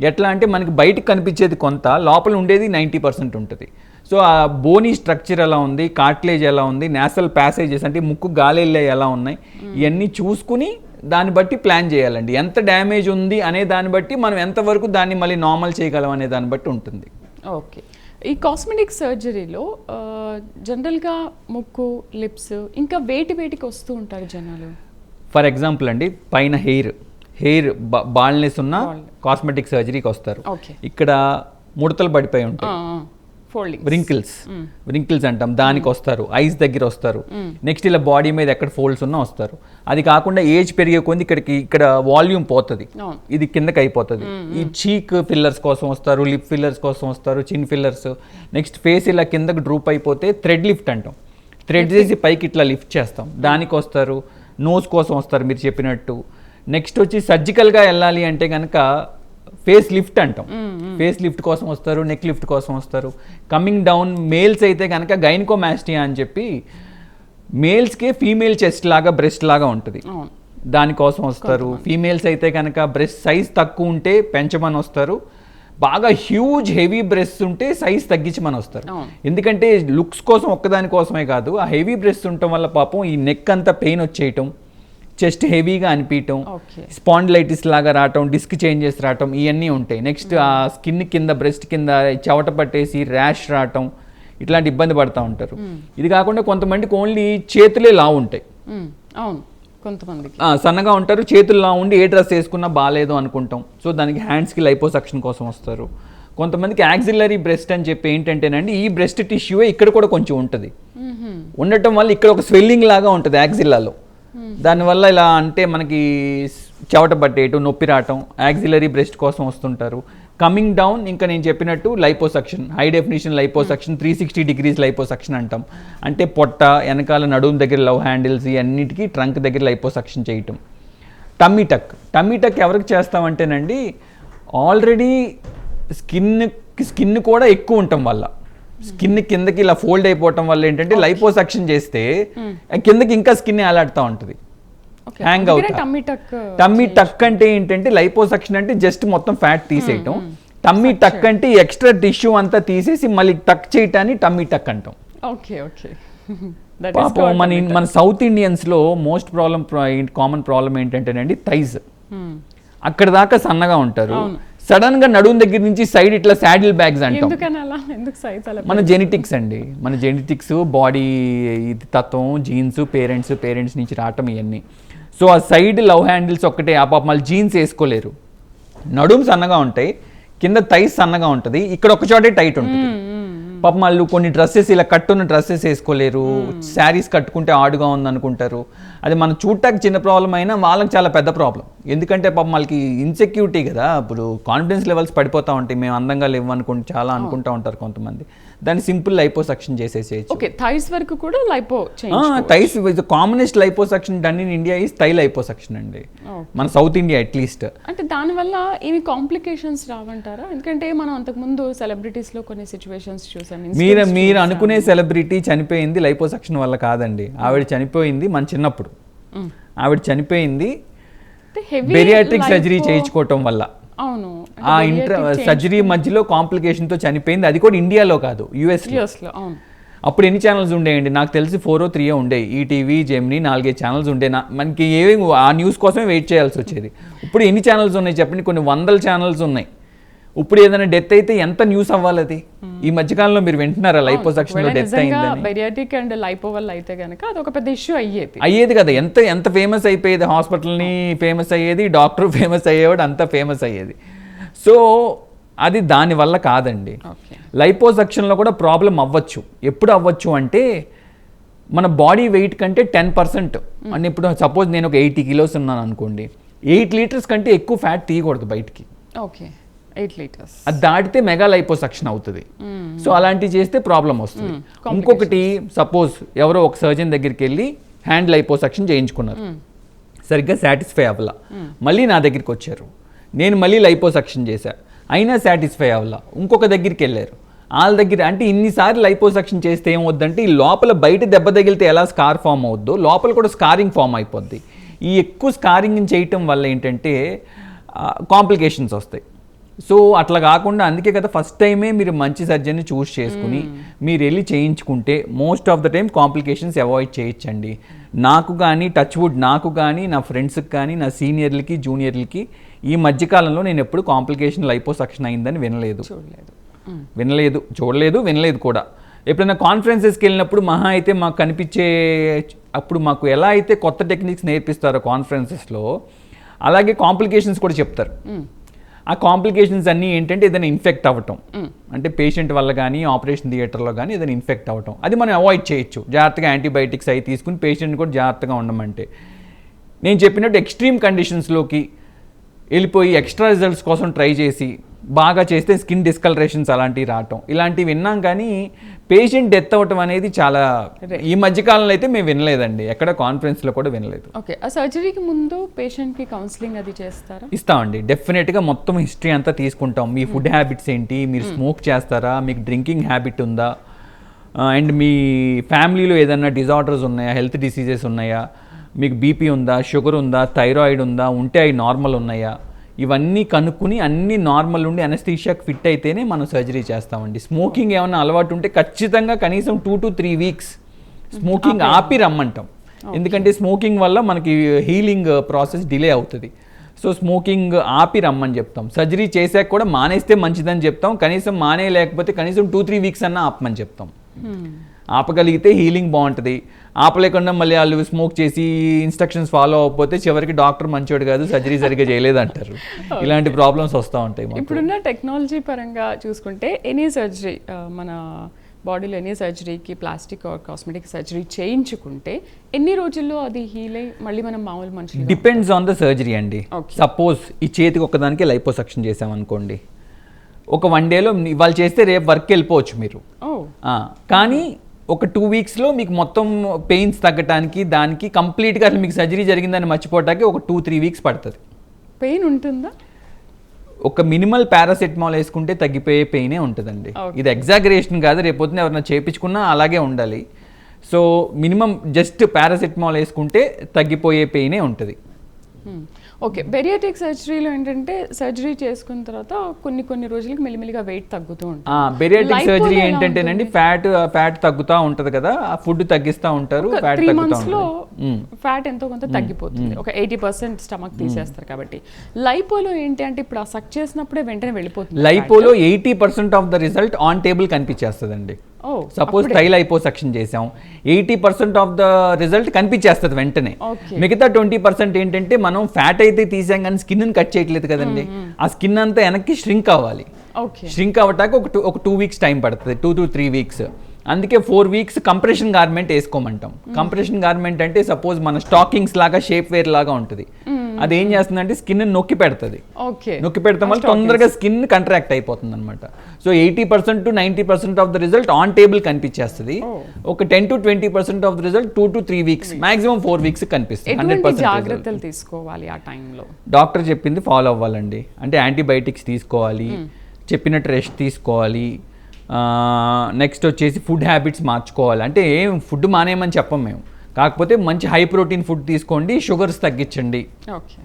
ఎట్లా అంటే మనకి బయటకు కనిపించేది కొంత లోపల ఉండేది నైంటీ పర్సెంట్ ఉంటుంది. సో ఆ బోనీ స్ట్రక్చర్ ఎలా ఉంది? కార్టిలేజ్ ఎలా ఉంది? నేసల్ ప్యాసేజెస్ అంటే ముక్కు గాలి వెళ్ళే ఎలా ఉన్నాయి? ఇవన్నీ చూసుకుని దాన్ని బట్టి ప్లాన్ చేయాలండి. ఎంత డ్యామేజ్ ఉంది అనే దాన్ని బట్టి మనం ఎంతవరకు దాన్ని మళ్ళీ నార్మల్ చేయగలం అనే దాన్ని బట్టి ఉంటుంది. ఓకే. ఈ కాస్మెటిక్ సర్జరీలో జనరల్గా ముక్కు లిప్స్ ఇంకా వేటి వేటికి వస్తూ ఉంటారు జనాలు? ఫర్ ఎగ్జాంపుల్ అండి పైన హెయిర్ హెయిర్ బాల్నెస్ ఉన్న కాస్మెటిక్ సర్జరీకి వస్తారు. ఇక్కడ ముడతలు పడిపోయి ఉంటాయి. ఫోల్డింగ్ రింకిల్స్ రింకిల్స్ అంటాం. దానికి వస్తారు. ఐస్ దగ్గర వస్తారు. నెక్స్ట్ ఇలా బాడీ మీద ఎక్కడ ఫోల్డ్స్ ఉన్నా వస్తారు. అది కాకుండా ఏజ్ పెరిగే కొద్ది ఇక్కడికి ఇక్కడ వాల్యూమ్ పోతుంది. ఇది కిందకి అయిపోతుంది. ఈ చీక్ ఫిల్లర్స్ కోసం వస్తారు లిప్ ఫిల్లర్స్ కోసం వస్తారు చిన్ ఫిల్లర్స్ నెక్స్ట్ ఫేస్ ఇలా కిందకి డ్రూప్ అయిపోతే థ్రెడ్ లిఫ్ట్ అంటాం. థ్రెడ్ చేసి పైకి ఇట్లా లిఫ్ట్ చేస్తాం. దానికి వస్తారు. నోస్ కోసం వస్తారు మీరు చెప్పినట్టు. నెక్స్ట్ వచ్చి సర్జికల్గా వెళ్ళాలి అంటే కనుక ఫేస్ లిఫ్ట్ అంటాం. ఫేస్ లిఫ్ట్ కోసం వస్తారు నెక్ లిఫ్ట్ కోసం వస్తారు. కమింగ్ డౌన్ మేల్స్ అయితే కనుక గైనకోమాస్టియా అని చెప్పి మేల్స్కే ఫీమేల్ చెస్ట్ లాగా బ్రెస్ట్ లాగా ఉంటుంది. దానికోసం వస్తారు. ఫీమేల్స్ అయితే కనుక బ్రెస్ట్ సైజ్ తక్కువ ఉంటే పెంచమని వస్తారు. బాగా హ్యూజ్ హెవీ బ్రెస్ట్ ఉంటే సైజ్ తగ్గించమని వస్తారు. ఎందుకంటే లుక్స్ కోసం ఒక్కదాని కోసమే కాదు ఆ హెవీ బ్రెస్ట్ ఉండటం వల్ల పాపం ఈ నెక్ అంతా పెయిన్ వచ్చేయటం చెస్ట్ హెవీగా అనిపించటం స్పాండిలైటిస్ లాగా రావటం డిస్క్ చేంజెస్ రావటం ఇవన్నీ ఉంటాయి. నెక్స్ట్ ఆ స్కిన్ కింద బ్రెస్ట్ కింద చెవట పట్టేసి ర్యాష్ రావటం ఇట్లాంటి ఇబ్బంది పడతా ఉంటారు. ఇది కాకుండా కొంతమందికి ఓన్లీ చేతులే లావు ఉంటాయి. మ్మ్. అవును. కొంతమందికి. ఆ, సన్నగా ఉంటారు చేతులు లా ఉండి ఏ డ్రెస్ వేసుకున్నా బాగాలేదు అనుకుంటాం. సో దానికి హ్యాండ్స్కి లైపోసక్షన్ కోసం వస్తారు. కొంతమందికి యాక్సిలరీ బ్రెస్ట్ అని చెప్పి ఏంటంటేనండి ఈ బ్రెస్ట్ టిష్యూ ఇక్కడ కూడా కొంచెం ఉంటుంది. ఉండటం వల్ల ఇక్కడ ఒక స్వెల్లింగ్ లాగా ఉంటుంది యాక్సిల్లాలో దానివల్ల ఇలా అంటే మనకి చెవట పట్టేయటం నొప్పి రావటం యాక్సిలరీ బ్రెస్ట్ కోసం వస్తుంటారు. కమింగ్ డౌన్ ఇంకా నేను చెప్పినట్టు liposuction high definition liposuction three sixty degrees liposuction అంటాం. అంటే పొట్ట వెనకాల నడుము దగ్గర లవ్ హ్యాండిల్స్ ఇవన్నిటికీ ట్రంక్ దగ్గర లైపోసక్షన్ చేయటం. టమ్మీ టక్ టమ్మీ టక్ ఎవరికి చేస్తామంటేనండి ఆల్రెడీ స్కిన్ స్కిన్ కూడా ఎక్కువ ఉండటం వల్ల. స్కిన్ కిందకి ఇలా ఫోల్డ్ అయిపోవటం వల్ల ఏంటంటే లైపోసక్షన్ చేస్తే కిందకి ఇంకా స్కిన్ అలాడుతూ ఉంటుంది. హ్యాంగ్ అందుకనే అవుతా టమ్మీ టక్ అంటే ఏంటంటే లైపోసక్షన్ అంటే జస్ట్ మొత్తం ఫ్యాట్ తీసేయటం. టమ్మీ టక్ అంటే ఎక్స్ట్రా టిష్యూ అంతా తీసేసి మళ్ళీ టక్ చేయటాన్ని టమ్మీ టక్ అంటాం. ఓకే ఓకే [laughs] పాపం మన మన సౌత్ ఇండియన్స్లో మోస్ట్ ప్రాబ్లం కామన్ ప్రాబ్లం ఏంటంటేనండి థైజ్ అక్కడ దాకా సన్నగా ఉంటారు. సడన్గా నడుము దగ్గర నుంచి సైడ్ ఇట్లా శాడిల్ బ్యాగ్స్ అంటాం. మన జెనెటిక్స్ అండి. మన జెనెటిక్స్ బాడీ ఇది తత్వం జీన్స్ పేరెంట్స్ పేరెంట్స్ నుంచి రావటం ఇవన్నీ సో ఆ సైడ్ లవ్ హ్యాండిల్స్ ఒక్కటే. ఆ పాప మళ్ళీ జీన్స్ వేసుకోలేరు. నడుము సన్నగా ఉంటాయి. కింద థైస్ సన్నగా ఉంటుంది. ఇక్కడ ఒక చోటే టైట్ ఉంటుంది. పాప వాళ్ళు కొన్ని డ్రెస్సెస్ ఇలా కట్టున్న డ్రెస్సెస్ వేసుకోలేరు. శారీస్ కట్టుకుంటే ఆడుగా ఉంది అనుకుంటారు అది మనం చూడటానికి చిన్న ప్రాబ్లం అయినా వాళ్ళకి చాలా పెద్ద ప్రాబ్లం ఎందుకంటే పాపం వాళ్ళకి ఇన్సెక్యూరిటీ కదా. ఇప్పుడు కాన్ఫిడెన్స్ లెవెల్స్ పడిపోతూ ఉంటాయి. మేము అందంగా లేవు అనుకుంటే చాలా అనుకుంటూ ఉంటారు కొంతమంది. దాన్ని సింపుల్ లైపోసక్షన్ చేసేసేయచ్చు. ఓకే థైస్ వరకు కూడా lipo thighs commonest liposuction done in India is thigh liposuction అండి. మన సౌత్ ఇండియా అట్లీస్ట్ అంటే దానివల్ల ఇవి కాంప్లికేషన్స్ రావంటారా? ఎందుకంటే మనం అంతకుముందు సెలబ్రిటీస్లో కొన్ని సిచ్యువేషన్స్ చూసాం మీరు మీరు అనుకునే సెలబ్రిటీ చనిపోయింది లైపోసక్షన్ వల్ల కాదండి. ఆవిడ చనిపోయింది మన చిన్నప్పుడు. ఆవిడ చనిపోయింది బెరియాట్రిక్ సర్జరీ చేయించుకోవటం వల్ల. అవును. ఆ ఇంటర్ సర్జరీ మధ్యలో కాంప్లికేషన్తో చనిపోయింది. అది కూడా ఇండియాలో కాదు యుఎస్ యూఎస్లో. అవును. అప్పుడు ఎన్ని ఛానల్స్ ఉండేయండి? నాకు తెలిసి ఫోర్ ఓ త్రీయో ఉండేవి ఈటీవీ జెమిని నాలుగైదు ఛానల్స్ ఉండే. నా మనకి ఏవి ఆ న్యూస్ కోసమే వెయిట్ చేయాల్సి వచ్చేది. ఇప్పుడు ఎన్ని ఛానల్స్ ఉన్నాయి చెప్పండి? కొన్ని వందల ఛానల్స్ ఉన్నాయి. ఇప్పుడు ఏదైనా డెత్ అయితే ఎంత న్యూస్ అవ్వాలి అది? ఈ మధ్యకాలంలో మీరు వింటున్నారా లైపోసక్షన్లో డెత్ అయిందని? బెరియాటిక్ అండ్ లైపో వల్ల అయితే గనక అది ఒక పెద్ద ఇష్యూ అయ్యేది. అయ్యేది కదా ఎంత ఎంత ఫేమస్ అయిపోయేది? హాస్పిటల్ని ఫేమస్ అయ్యేది డాక్టర్ ఫేమస్ అయ్యేవాడు అంత ఫేమస్ అయ్యేది. సో అది దానివల్ల కాదండి. ఓకే. లైపోసక్షన్లో కూడా ప్రాబ్లం అవ్వచ్చు. ఎప్పుడు అవ్వచ్చు అంటే మన బాడీ వెయిట్ కంటే టెన్ పర్సెంట్. అంటే ఇప్పుడు సపోజ్ నేను ఒక ఎయిటీ కిలోస్ ఉన్నాను అనుకోండి. ఎయిట్ లీటర్స్ కంటే ఎక్కువ ఫ్యాట్ తీయకూడదు బయటికి. ఓకే. Eight litres. అది దాటితే మెగా లైపోసక్షన్ అవుతుంది సో అలాంటివి చేస్తే ప్రాబ్లం వస్తుంది. ఇంకొకటి సపోజ్ ఎవరో ఒక సర్జన్ దగ్గరికి వెళ్ళి హ్యాండ్ లైపోసక్షన్ చేయించుకున్నారు. సరిగ్గా సాటిస్ఫై అవ్వాల. మళ్ళీ నా దగ్గరికి వచ్చారు. నేను మళ్ళీ లైపోసక్షన్ చేశా. అయినా సాటిస్ఫై అవ్వాల. ఇంకొక దగ్గరికి వెళ్ళారు వాళ్ళ దగ్గర అంటే ఇన్నిసార్లు లైపోసక్షన్ చేస్తే ఏమవుద్దంటే ఈ లోపల బయట దెబ్బ తగిలితే ఎలా స్కార్ ఫామ్ అవుద్దో లోపల కూడా స్కారింగ్ ఫామ్ అయిపోద్ది. ఈ ఎక్కువ స్కారింగ్ చేయటం వల్ల ఏంటంటే కాంప్లికేషన్స్ వస్తాయి. సో అట్లా కాకుండా అందుకే కదా ఫస్ట్ టైమే మీరు మంచి సర్జన్ని చూస్ చేసుకుని మీరు వెళ్ళి చేయించుకుంటే most of the time complications avoid చేయొచ్చండి. నాకు కానీ టచ్ వుడ్ నాకు కానీ నా ఫ్రెండ్స్కి కానీ నా సీనియర్లకి జూనియర్లకి ఈ మధ్యకాలంలో నేను ఎప్పుడు కాంప్లికేషన్ లైపోసక్షన్ అయిందని వినలేదు. చూడలేదు. వినలేదు. చూడలేదు వినలేదు కూడా. ఎప్పుడైనా కాన్ఫరెన్సెస్కి వెళ్ళినప్పుడు మహా అయితే మాకు కనిపించే అప్పుడు మాకు ఎలా అయితే కొత్త టెక్నిక్స్ నేర్పిస్తారో కాన్ఫరెన్సెస్లో అలాగే కాంప్లికేషన్స్ కూడా చెప్తారు. ఆ కాంప్లికేషన్స్ అన్నీ ఏంటంటే ఏదైనా ఇన్ఫెక్ట్ అవ్వటం. అంటే పేషెంట్ వల్ల కానీ ఆపరేషన్ థియేటర్లో కానీ ఏదైనా ఇన్ఫెక్ట్ అవ్వటం. అది మనం అవాయిడ్ చేయొచ్చు. జాగ్రత్తగా యాంటీబయాటిక్స్ అవి తీసుకుని పేషెంట్ కూడా జాగ్రత్తగా ఉండమంటే. నేను చెప్పినట్టు ఎక్స్ట్రీమ్ కండిషన్స్లోకి వెళ్ళిపోయి ఎక్స్ట్రా రిజల్ట్స్ కోసం ట్రై చేసి బాగా చేస్తే స్కిన్ డిస్కలరేషన్స్ అలాంటివి రావటం. ఇలాంటివి విన్నాం కానీ పేషెంట్ డెత్ అవ్వటం అనేది చాలా ఈ మధ్యకాలంలో అయితే మేము వినలేదండి. ఎక్కడ కాన్ఫరెన్స్లో కూడా వినలేదు. ఓకే. ఆ సర్జరీకి ముందు పేషెంట్కి కౌన్సిలింగ్ అది చేస్తారా? ఇస్తామండి. డెఫినెట్గా మొత్తం హిస్టరీ అంతా తీసుకుంటాం. మీ ఫుడ్ హ్యాబిట్స్ ఏంటి? మీరు స్మోక్ చేస్తారా? మీకు డ్రింకింగ్ హ్యాబిట్ ఉందా? అండ్ మీ ఫ్యామిలీలో ఏదైనా డిజార్డర్స్ ఉన్నాయా? హెల్త్ డిసీజెస్ ఉన్నాయా? మీకు బీపీ ఉందా? షుగర్ ఉందా? థైరాయిడ్ ఉందా? ఉంటే అవి నార్మల్ ఉన్నాయా? ఇవన్నీ కనుక్కుని అన్ని నార్మల్ ఉండి అనస్థీషియాకి ఫిట్ అయితేనే మనం సర్జరీ చేస్తామండి. స్మోకింగ్ ఏమైనా అలవాటు ఉంటే ఖచ్చితంగా కనీసం two to three weeks smoking ఆపి రమ్మంటాం. ఎందుకంటే స్మోకింగ్ వల్ల మనకి హీలింగ్ ప్రాసెస్ డిలే అవుతుంది. సో స్మోకింగ్ ఆపి రమ్మని చెప్తాం. సర్జరీ చేశాక కూడా మానేస్తే మంచిదని చెప్తాం. కనీసం మానే లేకపోతే కనీసం టూ త్రీ వీక్స్ అన్నా ఆపమని చెప్తాం. ఆపగలిగితే హీలింగ్ బాగుంటుంది. ఆపలేకుండా మళ్ళీ వాళ్ళు స్మోక్ చేసి ఇన్స్ట్రక్షన్స్ ఫాలో అవ్వకపోతే చివరికి డాక్టర్ మంచోడు కాదు సర్జరీ సరిగ్గా చేయలేదు అంటారు [laughs] ఇలాంటి ప్రాబ్లమ్స్ వస్తూ ఉంటాయి ఇప్పుడున్న టెక్నాలజీ పరంగా చూసుకుంటే ఎనీ సర్జరీ మన బాడీలో ఎనీ సర్జరీకి ప్లాస్టిక్ ఆర్ కాస్మెటిక్ సర్జరీ చేయించుకుంటే ఎన్ని రోజుల్లో అది హీల్ అయ్యి మళ్ళీ మనం మామూలు మనుషులు డిపెండ్స్ ఆన్ ద సర్జరీ అండి. సపోజ్ ఈ చేతికి ఒకదానికి లైపోసక్షన్ చేసామనుకోండి ఒక వన్ డేలో ఇవాళ చేస్తే రేపు వర్క్ వెళ్ళిపోవచ్చు మీరు. కానీ ఒక టూ వీక్స్లో మీకు మొత్తం పెయిన్స్ తగ్గటానికి దానికి కంప్లీట్గా అసలు మీకు సర్జరీ జరిగిందని మర్చిపోవటానికి ఒక టూ త్రీ వీక్స్ పడుతుంది. పెయిన్ ఉంటుందా? ఒక మినిమల్ పారాసెటమాల్ వేసుకుంటే తగ్గిపోయే పెయినే ఉంటుందండి. ఇది ఎగ్జాగరేషన్ కాదు రేపు పొద్దున ఎవరైనా చేపించుకున్నా అలాగే ఉండాలి. సో మినిమం జస్ట్ పారాసెటమాల్ వేసుకుంటే తగ్గిపోయే పెయినే ఉంటుంది. ఓకే బెరియాటిక్ సర్జరీలో ఏంటంటే సర్జరీ చేసుకున్న తర్వాత కొన్ని కొన్ని రోజులకి మెల్లిమెల్లిగా వెయిట్ తగ్గుతూ ఉంటుంది. బెరియాటిక్ సర్జరీ ఏంటంటేనండి ఫ్యాట్ ఫ్యాట్ తగ్గుతూ ఉంటది కదా ఆ ఫుడ్ తగ్గిస్తూ ఉంటారు ఫ్యాట్ త్రీ తగ్గుతూ మంత్స్లో ఉంటుంది. మ్మ్. ఫ్యాట్ ఎంతో కొంత తగ్గిపోతుంది. ఒక ఎయిటీ పర్సెంట్ స్టమక్ తీసేస్తారు కాబట్టి. లైపోలో ఏంటి అంటే ఇప్పుడు ఆ సక్ చేసినప్పుడే వెంటనే వెళ్ళిపోతుంది లైపోలో eighty percent of the result on table కనిపించేస్తుందండి. Suppose try liposuction చేసాం eighty percent of the result కనిపించేస్తుంది వెంటనే. మిగతా ట్వంటీ పర్సెంట్ ఏంటంటే మనం ఫ్యాట్ అయితే తీసాం కానీ స్కిన్ కట్ చేయట్లేదు కదండి. ఆ స్కిన్ అంతా వెనక్కి ష్రింక్ అవ్వాలి. ష్రింక్ అవ్వటానికి ఒక టూ ఒక టూ వీక్స్ టైం పడుతుంది. టూ టు త్రీ వీక్స్ అందుకే ఫోర్ వీక్స్ కంప్రెషన్ గార్మెంట్ వేసుకోమంటాం. కంప్రెషన్ గార్మెంట్ అంటే సపోజ్ మన స్టాకింగ్స్ లాగా షేప్ వేర్ లాగా ఉంటుంది. అది ఏం చేస్తుందంటే స్కిన్ నొక్కి పెడుతుంది. నొక్కి పెడతాం వల్ల తొందరగా స్కిన్ కంట్రాక్ట్ అయిపోతుంది అనమాట so eighty percent to ninety percent of the result on table కనిపించేస్తుంది. ఒక ten to twenty percent of the result two to three weeks maximum four weeks కనిపిస్తుంది. హండ్రెడ్ పర్సెంట్ జాగ్రత్తలు తీసుకోవాలి ఆ టైంలో? డాక్టర్ చెప్పింది ఫాలో అవ్వాలండి. అంటే యాంటీబయాటిక్స్ తీసుకోవాలి. చెప్పినట్టు రెస్ట్ తీసుకోవాలి. నెక్స్ట్ వచ్చేసి ఫుడ్ హ్యాబిట్స్ మార్చుకోవాలి. అంటే ఏం ఫుడ్ మానేయమని చెప్పం మేము. కాకపోతే మంచి హై ప్రోటీన్ ఫుడ్ తీసుకోండి షుగర్స్ తగ్గించండి. ఓకే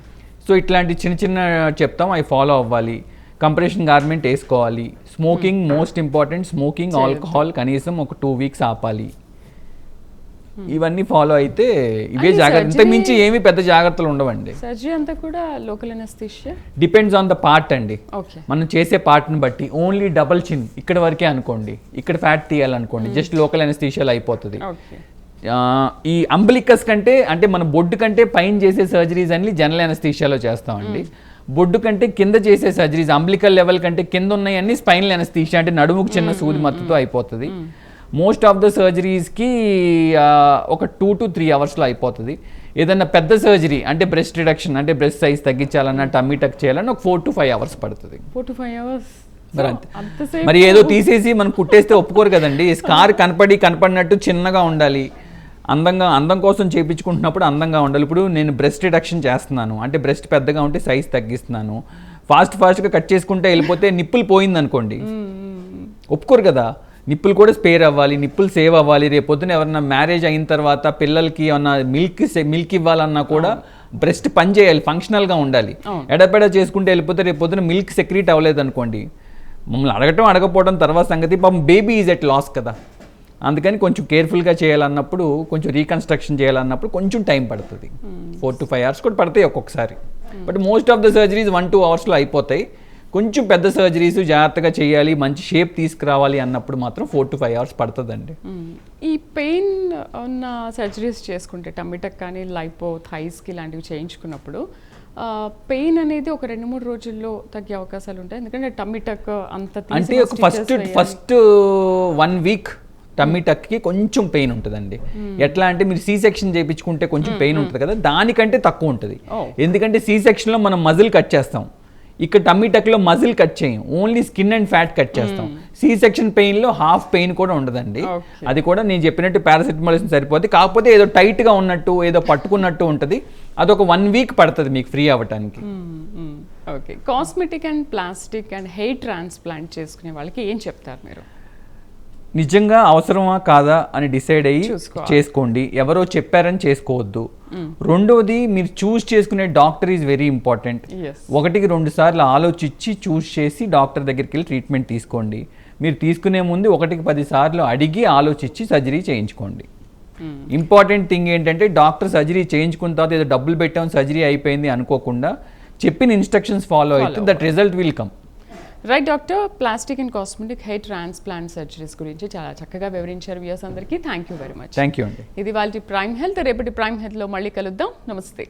సో ఇట్లాంటి చిన్న చిన్న చెప్తాం అవి ఫాలో అవ్వాలి. కంప్రెషన్ గార్మెంట్ వేసుకోవాలి. Smoking most important smoking. Alcohol కనీసం ఒక టూ వీక్స్ ఆపాలి. ఇవన్నీ ఫాలో అయితే ఇవే జాగ్రత్త ఇంతకు మించి ఏమీ పెద్ద జాగ్రత్తలు ఉండవండి. సర్జరీ అంతా కూడా local anaesthesia depends on the part అండి. మనం చేసే పార్ట్ని బట్టి ఓన్లీ డబల్ చిన్ ఇక్కడ వరకే అనుకోండి ఇక్కడ ఫ్యాట్ తీయాలనుకోండి జస్ట్ లోకల్ అనస్థీషియాలో అయిపోతుంది. ఈ అంబలికస్ కంటే అంటే మన బొడ్డు కంటే పైన చేసే సర్జరీస్ అన్ని జనరల్ అనస్థీషియాలో చేస్తామండి. బొడ్డు కంటే కింద చేసే సర్జరీస్ అంబ్లికల్ లెవెల్ కంటే కింద ఉన్నాయన్నీ స్పైనల్ ఎనస్థీషియా అంటే నడుముకు చిన్న సూది మత్తుతో అయిపోతుంది. మోస్ట్ ఆఫ్ ద సర్జరీస్కి ఒక టూ టు త్రీ అవర్స్లో అయిపోతుంది. ఏదన్నా పెద్ద సర్జరీ అంటే బ్రెస్ట్ రిడక్షన్ అంటే బ్రెస్ట్ సైజ్ తగ్గించాలన్నా టమ్మీ టక్ చేయాలన్నా ఒక ఫోర్ టు ఫైవ్ అవర్స్ పడుతుంది. ఫోర్ టు ఫైవ్ అవర్స్ మరి ఏదో తీసేసి మనం కుట్టేస్తే ఒప్పుకోరు కదండి. స్కార్ కనపడి కనపడినట్టు చిన్నగా ఉండాలి. అందంగా అందం కోసం చేయించుకుంటున్నప్పుడు అందంగా ఉండాలి. ఇప్పుడు నేను బ్రెస్ట్ రిడక్షన్ చేస్తున్నాను. అంటే బ్రెస్ట్ పెద్దగా ఉంటే సైజ్ తగ్గిస్తున్నాను. ఫాస్ట్ ఫాస్ట్గా కట్ చేసుకుంటే వెళ్ళిపోతే నిప్పులు పోయింది అనుకోండి ఒప్పుకోరు కదా. నిప్పులు కూడా స్పేర్ అవ్వాలి నిప్పులు సేవ్ అవ్వాలి. రేపు పొద్దున ఎవరన్నా మ్యారేజ్ అయిన తర్వాత పిల్లలకి ఏమన్నా మిల్క్ మిల్క్ ఇవ్వాలన్నా కూడా బ్రెస్ట్ పని చేయాలి ఫంక్షనల్గా ఉండాలి. ఎడపెడ చేసుకుంటే వెళ్ళిపోతే రేపు పొద్దున మిల్క్ సెక్రీట్ అవ్వలేదు అనుకోండి. మమ్మల్ని అడగటం అడగపోవడం తర్వాత సంగతి. పాపం బేబీ ఈజ్ ఎట్ లాస్ కదా. అందుకని కొంచెం కేర్ఫుల్గా చేయాలన్నప్పుడు కొంచెం రీకన్స్ట్రక్షన్ చేయాలన్నప్పుడు కొంచెం టైం పడుతుంది. ఫోర్ టు ఫైవ్ అవర్స్ కూడా పడతాయి ఒక్కొక్కసారి. But most of the surgeries one two అవర్స్లో అయిపోతాయి. కొంచెం పెద్ద సర్జరీస్ జాగ్రత్తగా చేయాలి మంచి షేప్ తీసుకురావాలి అన్నప్పుడు మాత్రం ఫోర్ టు ఫైవ్ అవర్స్ పడుతుందండి. ఈ పెయిన్ ఉన్న సర్జరీస్ చేసుకుంటే టమిటక్ కానీ లైపో థైస్కి ఇలాంటివి చేయించుకున్నప్పుడు పెయిన్ అనేది ఒక రెండు మూడు రోజుల్లో తగ్గే అవకాశాలు ఉంటాయి. ఎందుకంటే టమిటక్ అంత అంటే first. First one week tummy టక్కి కొంచెం పెయిన్ ఉంటుందండి. ఎట్లా అంటే మీరు సీ సెక్షన్ చేయించుకుంటే కొంచెం పెయిన్ ఉంటుంది కదా దానికంటే తక్కువ ఉంటుంది. ఎందుకంటే సీ సెక్షన్లో మనం మజిల్ కట్ చేస్తాం. ఇక్కడ టమ్మీ టక్లో మజిల్ కట్ చేయం. Only skin and fat cut చేస్తాం. సి సెక్షన్ పెయిన్లో హాఫ్ పెయిన్ కూడా ఉండదండి. అది కూడా నేను చెప్పినట్టు పారాసెటమాల్ సరిపోతుంది కాకపోతే ఏదో టైట్గా ఉన్నట్టు ఏదో పట్టుకున్నట్టు ఉంటుంది. అదొక వన్ వీక్ పడుతుంది మీకు ఫ్రీ అవ్వటానికి. Okay cosmetic and plastic and hair transplant చేసుకునే వాళ్ళకి ఏం చెప్తారు మీరు? నిజంగా అవసరమా కాదా అని డిసైడ్ అయ్యి. చేసుకోండి. ఎవరో చెప్పారని చేసుకోవద్దు. రెండోది మీరు చూస్ చేసుకునే డాక్టర్ ఈజ్ వెరీ ఇంపార్టెంట్ ఒకటికి రెండు సార్లు ఆలోచించి చూస్ చేసి డాక్టర్ దగ్గరికి వెళ్ళి ట్రీట్మెంట్ తీసుకోండి. మీరు తీసుకునే ముందు ఒకటికి పది సార్లు అడిగి ఆలోచించి సర్జరీ చేయించుకోండి. ఇంపార్టెంట్ థింగ్ ఏంటంటే డాక్టర్ సర్జరీ చేయించుకున్న తర్వాత ఏదో డబ్బులు పెట్టాం సర్జరీ అయిపోయింది అనుకోకుండా చెప్పిన ఇన్స్ట్రక్షన్స్ ఫాలో అయితే that result will come right doctor plastic and cosmetic hair transplant surgeries గురించి చాలా చక్కగా వివరించారు వ్యూస్ అందరికీ. Thank you very much thank you అండి. ఇది వాళ్ళ ప్రైమ్ హెల్త్ రేపటి ప్రైమ్ హెల్త్లో మళ్ళీ కలుద్దాం. నమస్తే.